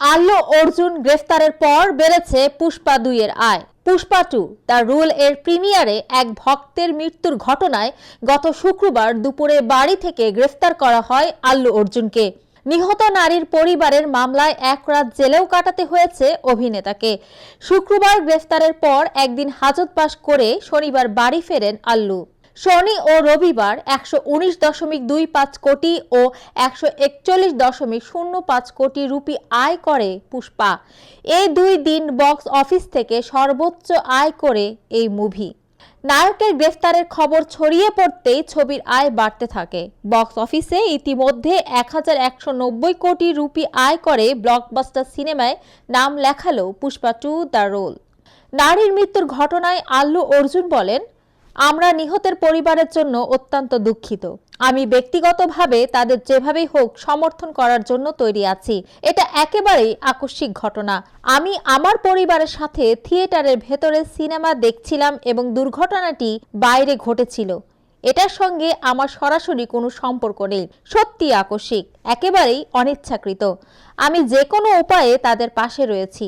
আল্লু অর্জুন গ্রেফতারের পর বেড়েছে পুষ্পা দুইয়ের আয়। পুষ্পা টু দ্য রুল এর প্রিমিয়ারে এক ভক্তের মৃত্যুর ঘটনায় গত শুক্রবার দুপুরে বাড়ি থেকে গ্রেফতার করা হয় আল্লু অর্জুনকে। নিহত নারীর পরিবারের মামলায় এক রাত জেলেও কাটাতে হয়েছে অভিনেতাকে। শুক্রবার গ্রেফতারের পর একদিন হাজতবাস করে শনিবার বাড়ি ফেরেন আল্লু। শনি ও রবিবার একশো উনিশ দশমিক দুই পাঁচ কোটি ও একশো একচল্লিশ দশমিক শূন্য পাঁচ কোটি রুপি আয় করে পুষ্পা। এই দুই দিন বক্স অফিস থেকে সর্বোচ্চ আয় করে এই মুভি। নায়কের গ্রেফতারের খবর ছড়িয়ে পড়তেই ছবির আয় বাড়তে থাকে। বক্স অফিসে ইতিমধ্যে এক হাজার একশো নব্বই কোটি রুপি আয় করে ব্লকবাস্টার সিনেমায় নাম লেখালো পুষ্পা টু দ্য রোল। নারীর মৃত্যুর ঘটনায় আল্লু অর্জুন বলেন আমরা নিহতের পরিবারের জন্য অত্যন্ত দুঃখিত। আমি ব্যক্তিগতভাবে তাদের যেভাবেই হোক সমর্থন করার জন্য তৈরি আছি। এটা একেবারেই আকস্মিক ঘটনা। আমি আমার পরিবারের সাথে থিয়েটারের ভেতরে সিনেমা দেখছিলাম এবং দুর্ঘটনাটি বাইরে ঘটেছিল। এটার সঙ্গে আমার সরাসরি কোনো সম্পর্ক নেই। সত্যি আকস্মিক, একেবারেই অনিচ্ছাকৃত। আমি যে কোনো উপায়ে তাদের পাশে রয়েছি।